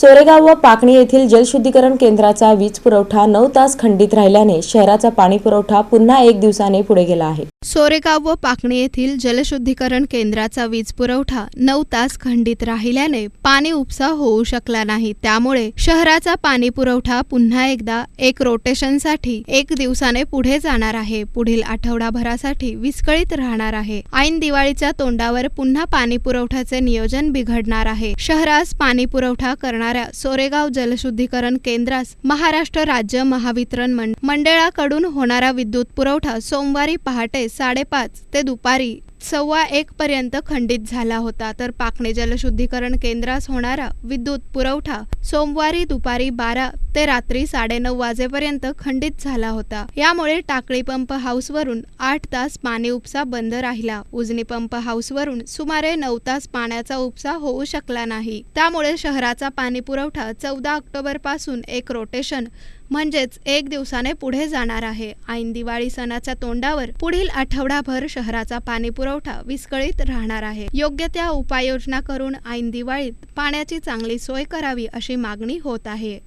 सोरेगाव व पाकणी येथील जलशुद्धीकरण केंद्राचा वीज पुरवठा नऊ तास खंडित राहिल्याने शहराचा पाणी पुरवठा पुन्हा एक दिवसाने पुढे गेला आहे. सोरेगाव व पाकणी येथील जलशुद्धीकरण केंद्राचा वीज पुरवठा नऊ तास खंडित राहिल्याने पाणी उपसा होऊ शकला नाही. त्यामुळे शहराचा पाणी पुरवठा पुन्हा एकदा एक रोटेशनसाठी एक दिवसाने पुढे जाणार आहे. पुढील आठवडाभरासाठी विस्कळीत राहणार आहे. ऐन दिवाळीच्या तोंडावर पुन्हा पाणी पुरवठ्याचे नियोजन बिघडणार आहे. शहरास पाणी पुरवठा करणार करणाऱ्या सोरेगाव जलशुद्धीकरण केंद्रास महाराष्ट्र राज्य महावितरण मंडळाकडून होणारा विद्युत पुरवठा सोमवारी पहाटे साडेपाच ते दुपारी सव्वा एक पर्यंत खंडित झाला होता. तर पाकणे जलशुद्धीकरण केंद्रास होणारा विद्युत पुरवठा सोमवारी दुपारी बारा ते रात्री साडेनऊ वाजेपर्यंत खंडित झाला होता. यामुळे टाकळी पंप हाऊसवरून आठ तास पाणी उपसा बंद राहिला. उजनी पंप हाऊसवरून सुमारे नऊ तास पाण्याचा उपसा होऊ शकला नाही. त्यामुळे शहराचा पाणी पुरवठा चौदा ऑक्टोबरपासून एक रोटेशन म्हणजेच एक दिवसाने पुढे जाणार आहे. ऐन दिवाळी सणाच्या तोंडावर पुढील आठवडाभर शहराचा पाणी पुरवठा विस्कळीत राहणार आहे. योग्य त्या उपाययोजना करून ऐन दिवाळीत पाण्याची चांगली सोय करावी अशी मागणी होत आहे.